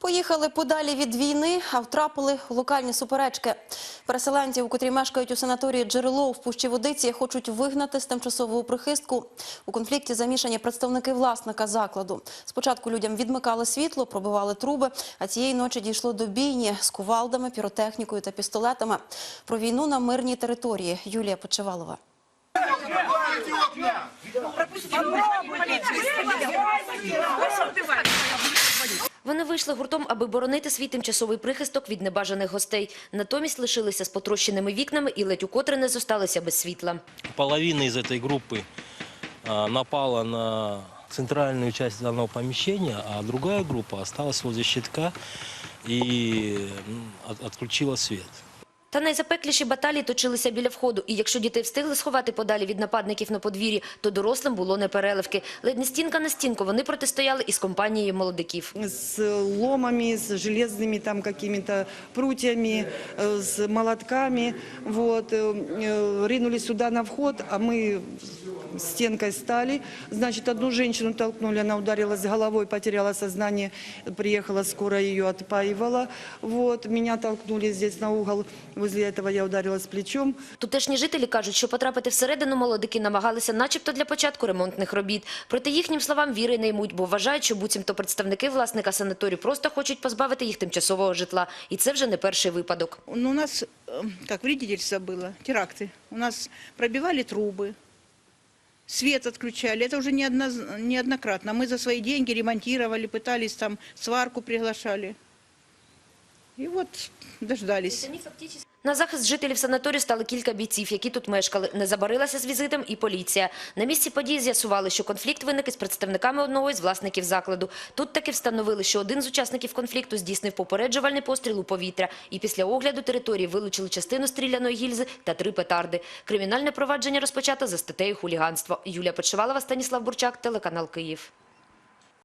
Поїхали подалі від війни, а втрапили в локальні суперечки. Переселенців, котрі мешкають у санаторії Джерело в Пущі Водиці, хочуть вигнати з тимчасового прихистку. У конфлікті замішані представники власника закладу. Спочатку людям відмикали світло, пробивали труби, а цієї ночі дійшло до бійні з кувалдами, піротехнікою та пістолетами. Про війну на мирній території Юлія Почевалова. Вони вийшли гуртом, аби боронити свій тимчасовий прихисток від небажаних гостей. Натомість лишилися з потрощеними вікнами і ледь укотре не зосталися без світла. Половина з цієї групи напала на центральную часть данного помещения, а другая группа осталась возле щитка и відключила світ. Та найзапекліші баталії точилися біля входу. І якщо дітей встигли сховати подалі від нападників на подвір'ї, то дорослим було непереливки. Ледь не стінка на стінку вони протистояли із компанією молодиків. с ломами, с железными там какими-то прутьями, э, с молотками. Вот, э, э, ринулись сюда на вход, а мы стенкой стали. Значит, одну женщину толкнули, она ударилась головой, потеряла сознание, приехала скорая, ее отпаивала. Вот, меня толкнули здесь на угол, возле этого я ударилась плечом. Тутешні жителі кажуть, що потрапити всередину молодики намагалися начебто для початку ремонтних робіт. Проте їхнім словам віри не ймуть, бо вважають, що буцімто представники власника санаторію просто хочуть позбавити їх тимчасового житла. І це вже не перший випадок. Ну, у нас, э, как вредительство было, теракты. У нас пробивали трубы, свет отключали. Это уже неодноз- неоднократно. Мы за свои деньги ремонтировали, пытались там сварку приглашали. И вот дождались. На захист жителів санаторію стали кілька бійців, які тут мешкали. Не забарилася з візитом і поліція. На місці події з'ясували, що конфлікт виник із представниками одного із власників закладу. Тут таки встановили, що один з учасників конфлікту здійснив попереджувальний постріл у повітря. І після огляду території вилучили частину стріляної гільзи та три петарди. Кримінальне провадження розпочато за статтею хуліганство. Юлія Почивалова, Станіслав Бурчак, телеканал Київ.